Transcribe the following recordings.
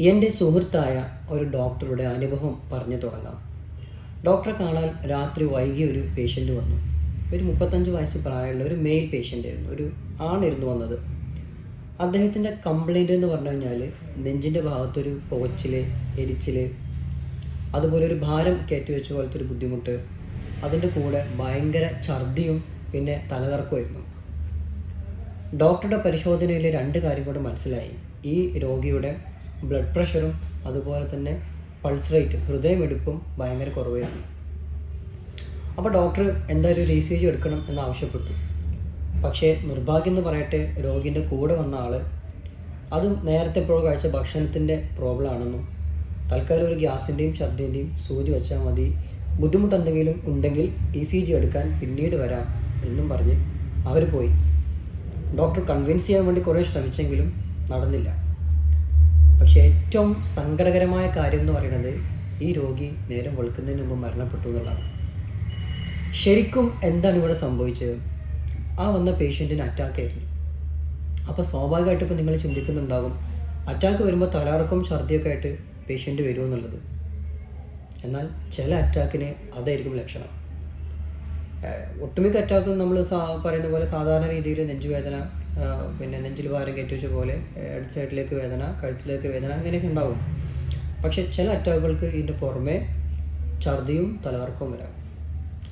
എന്റെ സുഹൃത്തായ ഒരു ഡോക്ടറുടെ അനുഭവം പറഞ്ഞു തുടങ്ങാം. ഡോക്ടറെ കാണാൻ രാത്രി വൈകി ഒരു പേഷ്യന്റ് വന്നു. ഒരു മുപ്പത്തഞ്ച് വയസ്സ് പ്രായമുള്ള ഒരു മെയിൽ പേഷ്യന്റ് ആയിരുന്നു. ഒരു ആണിരുന്നു വന്നത്. അദ്ദേഹത്തിന്റെ കംപ്ലൈന്റ് എന്ന് പറഞ്ഞു കഴിഞ്ഞാൽ നെഞ്ചിന്റെ ഭാഗത്തൊരു പോച്ചിൽ എരിച്ചിൽ അതുപോലെ ഒരു ഭാരം കയറ്റി വെച്ച പോലത്തെ ഒരു ബുദ്ധിമുട്ട് അതിന്റെ കൂടെ ഭയങ്കര ഛർദിയും പിന്നെ തലകറക്കുമായിരുന്നു ഡോക്ടറുടെ പരിശോധനയിൽ രണ്ട് കാര്യം കൂടെ മനസ്സിലായി. ഈ രോഗിയുടെ ബ്ലഡ് പ്രഷറും അതുപോലെ തന്നെ പൾസ് റേറ്റ് ഹൃദയമെടുപ്പും ഭയങ്കര കുറവായിരുന്നു. അപ്പോൾ ഡോക്ടർ എന്തായാലും ഒരു ഇ എടുക്കണം എന്ന് ആവശ്യപ്പെട്ടു. പക്ഷേ നിർഭാഗ്യം എന്ന് പറയട്ടെ രോഗിന്റെ കൂടെ വന്ന ആൾ അതും നേരത്തെ എപ്പോഴും കഴിച്ച ഭക്ഷണത്തിന്റെ പ്രോബ്ലം ആണെന്നും തൽക്കാലം ഒരു ഗ്യാസിന്റെയും ഛർദിന്റെയും സൂചി വെച്ചാൽ മതി ബുദ്ധിമുട്ട് എന്തെങ്കിലും ഉണ്ടെങ്കിൽ ഇ സി ജി എടുക്കാൻ പിന്നീട് വരാം എന്നും പറഞ്ഞ് അവർ പോയി. ഡോക്ടർ കൺവിൻസ് ചെയ്യാൻ വേണ്ടി കുറേ ശ്രമിച്ചെങ്കിലും നടന്നില്ല. പക്ഷേ ഏറ്റവും സങ്കടകരമായ കാര്യം എന്ന് പറയുന്നത് ഈ രോഗി നേരം വെളുക്കുന്നതിന് മുമ്പ് മരണപ്പെട്ടു എന്നുള്ളതാണ്. ശരിക്കും എന്താണ് ഇവിടെ സംഭവിച്ചത്? ആ വന്ന പേഷ്യന്റിന് അറ്റാക്ക് ആയിരുന്നു. അപ്പോൾ സ്വാഭാവികമായിട്ട് ഇപ്പോൾ നിങ്ങൾ ചിന്തിക്കുന്നുണ്ടാകും അറ്റാക്ക് വരുമ്പോൾ തലകറക്കം ഛർദിയൊക്കെ ആയിട്ട് പേഷ്യന്റ് വരുമെന്നുള്ളത് എന്നാൽ ചില അറ്റാക്കിന് അതായിരിക്കും ലക്ഷണം. ഒട്ടുമിക്ക അറ്റാക്കും നമ്മൾ പറയുന്ന പോലെ സാധാരണ രീതിയിൽ നെഞ്ചുവേദന പിന്നെ നെഞ്ചിൽ ഭാരം കയറ്റി വെച്ച പോലെ ഇടത് സൈഡിലേക്ക് വേദന കഴുത്തിലേക്ക് വേദന അങ്ങനെയൊക്കെ ഉണ്ടാവും. പക്ഷെ ചില അറ്റാക്കുകൾക്ക് ഇതിന്റെ പുറമെ ഛർദിയും തലകറക്കവും വരാം.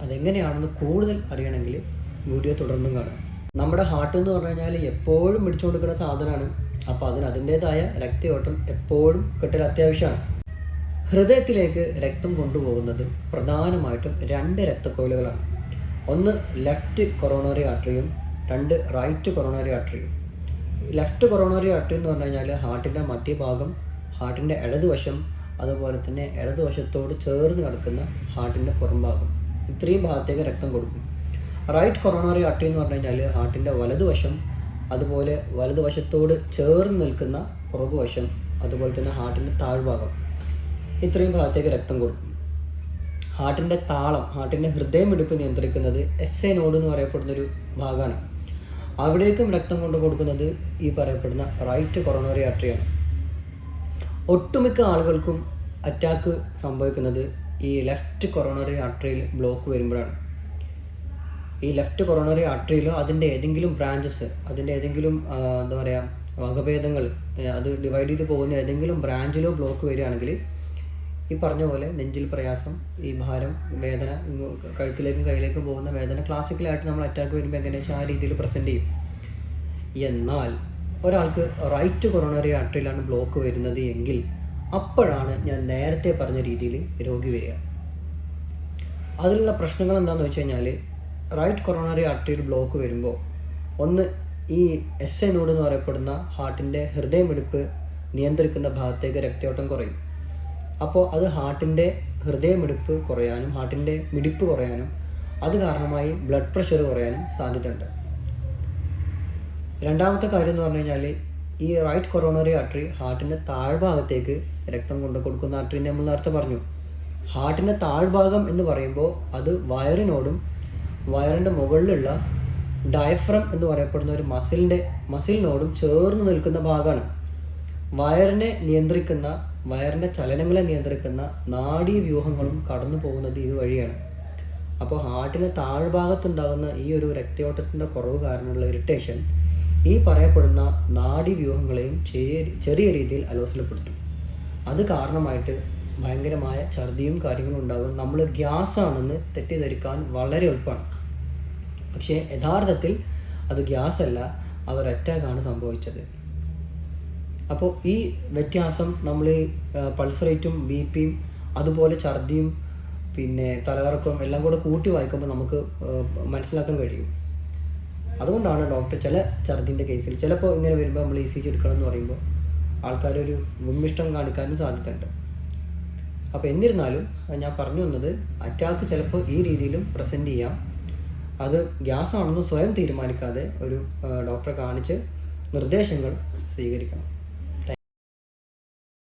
അതെങ്ങനെയാണെന്ന് കൂടുതൽ അറിയണമെങ്കിൽ വീഡിയോ തുടർന്നും കാണാം. നമ്മുടെ ഹാർട്ട് എന്ന് പറഞ്ഞു കഴിഞ്ഞാൽ എപ്പോഴും പിടിച്ചു കൊടുക്കുന്ന സാധനമാണ്. അപ്പോൾ അതിന് അതിന്റേതായ രക്തയോട്ടം എപ്പോഴും കിട്ടൽ അത്യാവശ്യമാണ്. ഹൃദയത്തിലേക്ക് രക്തം കൊണ്ടുപോകുന്നത് പ്രധാനമായിട്ടും രണ്ട് രക്തക്കോയിലുകളാണ്. ഒന്ന് ലെഫ്റ്റ് കൊറോണറി ആർട്ടറിയും രണ്ട് right coronary artery left coronary artery എന്ന് പറഞ്ഞു കഴിഞ്ഞാൽ ഹാർട്ടിന്റെ മധ്യഭാഗം ഹാർട്ടിന്റെ ഇടതുവശം അതുപോലെ തന്നെ ഇടതുവശത്തോട് ചേർന്ന് കിടക്കുന്ന ഹാർട്ടിന്റെ പുറംഭാഗം. ഇത്രയും ഭാഗത്തേക്ക് രക്തം കൊടുക്കും. റൈറ്റ് കൊറോണറി ആർട്ടറി എന്ന് പറഞ്ഞു കഴിഞ്ഞാൽ ഹാർട്ടിന്റെ വലതുവശം അതുപോലെ വലതുവശത്തോട് ചേർന്ന് നിൽക്കുന്ന പുറകുവശം അതുപോലെ തന്നെ ഹാർട്ടിന്റെ താഴ്ഭാഗം. ഇത്രയും ഭാഗത്തേക്ക് രക്തം കൊടുക്കും. ഹാർട്ടിന്റെ താളം ഹാർട്ടിന്റെ ഹൃദയമിടിപ്പ് നിയന്ത്രിക്കുന്നത് എസ് എ നോഡ് എന്ന് പറയപ്പെടുന്ന ഒരു ഭാഗമാണ് അവിടേക്കും രക്തം കൊണ്ട് കൊടുക്കുന്നത് ഈ പറയപ്പെടുന്ന റൈറ്റ് കൊറോണറി ആർട്ടറിയാണ് ഒട്ടുമിക്ക ആളുകൾക്കും അറ്റാക്ക് സംഭവിക്കുന്നത് ഈ ലെഫ്റ്റ് കൊറോണറി ആർട്ടറിയിൽ ബ്ലോക്ക് വരുമ്പോഴാണ്. ഈ ലെഫ്റ്റ് കൊറോണറി ആർട്ടറിയിലോ അതിന്റെ ഏതെങ്കിലും ബ്രാഞ്ചസ് അതിന്റെ ഏതെങ്കിലും എന്താ പറയുക വകഭേദങ്ങൾ അത് ഡിവൈഡ് ചെയ്ത് പോകുന്ന ഏതെങ്കിലും ബ്രാഞ്ചിലോ ബ്ലോക്ക് വരികയാണെങ്കിൽ ഈ പറഞ്ഞ പോലെ നെഞ്ചിൽ പ്രയാസം ഈ ഭാരം വേദന കഴുത്തിലേക്കും കയ്യിലേക്കും പോകുന്ന വേദന ക്ലാസിക്കലായിട്ട് നമ്മൾ അറ്റാക്ക് വരുമ്പോൾ എങ്ങനെയാ വെച്ചാൽ ആ രീതിയിൽ പ്രസന്റ് ചെയ്യും. എന്നാൽ ഒരാൾക്ക് റൈറ്റ് കൊറോണറി ആർട്ടറിയിലാണ് ബ്ലോക്ക് വരുന്നത് എങ്കിൽ അപ്പോഴാണ് ഞാൻ നേരത്തെ പറഞ്ഞ രീതിയിൽ രോഗി വരിക. അതിലുള്ള പ്രശ്നങ്ങൾ എന്താണെന്ന് വെച്ച് കഴിഞ്ഞാൽ റൈറ്റ് കൊറോണറി ആർട്ടറിയിൽ ബ്ലോക്ക് വരുമ്പോൾ ഒന്ന് ഈ എസ് എ നോഡ് എന്ന് പറയപ്പെടുന്ന ഹാർട്ടിന്റെ ഹൃദയമിടിപ്പ് നിയന്ത്രിക്കുന്ന ഭാഗത്തേക്ക് രക്തയോട്ടം കുറയും. അപ്പോൾ അത് ഹാർട്ടിന്റെ ഹൃദയമിടിപ്പ് കുറയാനും ഹാർട്ടിന്റെ മിടിപ്പ് കുറയാനും അത് കാരണമായി ബ്ലഡ് പ്രഷർ കുറയാനും സാധ്യതയുണ്ട്. രണ്ടാമത്തെ കാര്യം എന്ന് പറഞ്ഞു കഴിഞ്ഞാൽ ഈ റൈറ്റ് കൊറോണറി ആർട്ടറി ഹാർട്ടിന്റെ താഴ്ഭാഗത്തേക്ക് രക്തം കൊണ്ട് കൊടുക്കുന്ന ആർട്ടറി നമ്മൾ നേരത്തെ പറഞ്ഞു. ഹാർട്ടിന്റെ താഴ്ഭാഗം എന്ന് പറയുമ്പോൾ അത് വയറിനോടും വയറിന്റെ മുകളിലുള്ള ഡയഫ്രം എന്ന് പറയപ്പെടുന്ന ഒരു മസിലിന്റെ മസിലിനോടും ചേർന്ന് നിൽക്കുന്ന ഭാഗമാണ്. വയറിനെ നിയന്ത്രിക്കുന്ന വയറിന്റെ ചലനങ്ങളെ നിയന്ത്രിക്കുന്ന നാഡീവ്യൂഹങ്ങളും കടന്നു പോകുന്നത് ഇതുവഴിയാണ് അപ്പോൾ ഹാർട്ടിന് താഴ്ഭാഗത്തുണ്ടാകുന്ന ഈ ഒരു രക്തയോട്ടത്തിന്റെ കുറവ് കാരണമുള്ള ഇറിറ്റേഷൻ ഈ പറയപ്പെടുന്ന നാഡീവ്യൂഹങ്ങളെയും ചെറിയ ചെറിയ രീതിയിൽ അലോസരപ്പെടുത്തും. അത് കാരണമായിട്ട് ഭയങ്കരമായ ഛർദിയും കാര്യങ്ങളും ഉണ്ടാകും. നമ്മൾ ഗ്യാസ് ആണെന്ന് തെറ്റിദ്ധരിക്കാൻ വളരെ എളുപ്പമാണ്. പക്ഷേ യഥാർത്ഥത്തിൽ അത് ഗ്യാസ് അല്ല അതൊരു അറ്റാക്കാണ് സംഭവിച്ചത്. അപ്പോൾ ഈ വ്യത്യാസം നമ്മൾ പൾസ് റേറ്റും ബി പിയും അതുപോലെ ഛർദിയും പിന്നെ തലകറക്കവും എല്ലാം കൂടെ കൂട്ടി വായിക്കുമ്പോൾ നമുക്ക് മനസ്സിലാക്കാൻ കഴിയും. അതുകൊണ്ടാണ് ഡോക്ടർ ചില ഛർദിന്റെ കേസിൽ ചിലപ്പോൾ ഇങ്ങനെ വരുമ്പോൾ നമ്മൾ ഇ സി ജി എടുക്കണം എന്ന് പറയുമ്പോൾ ആൾക്കാരൊരു വിമ്മിഷ്ടം കാണിക്കാനും സാധ്യതയുണ്ട്. അപ്പോൾ എന്നിരുന്നാലും ഞാൻ പറഞ്ഞു വന്നത് അറ്റാക്ക് ചിലപ്പോൾ ഈ രീതിയിലും പ്രസന്റ് ചെയ്യാം. അത് ഗ്യാസ് ആണെന്ന് സ്വയം തീരുമാനിക്കാതെ ഒരു ഡോക്ടറെ കാണിച്ച് നിർദ്ദേശങ്ങൾ സ്വീകരിക്കണം.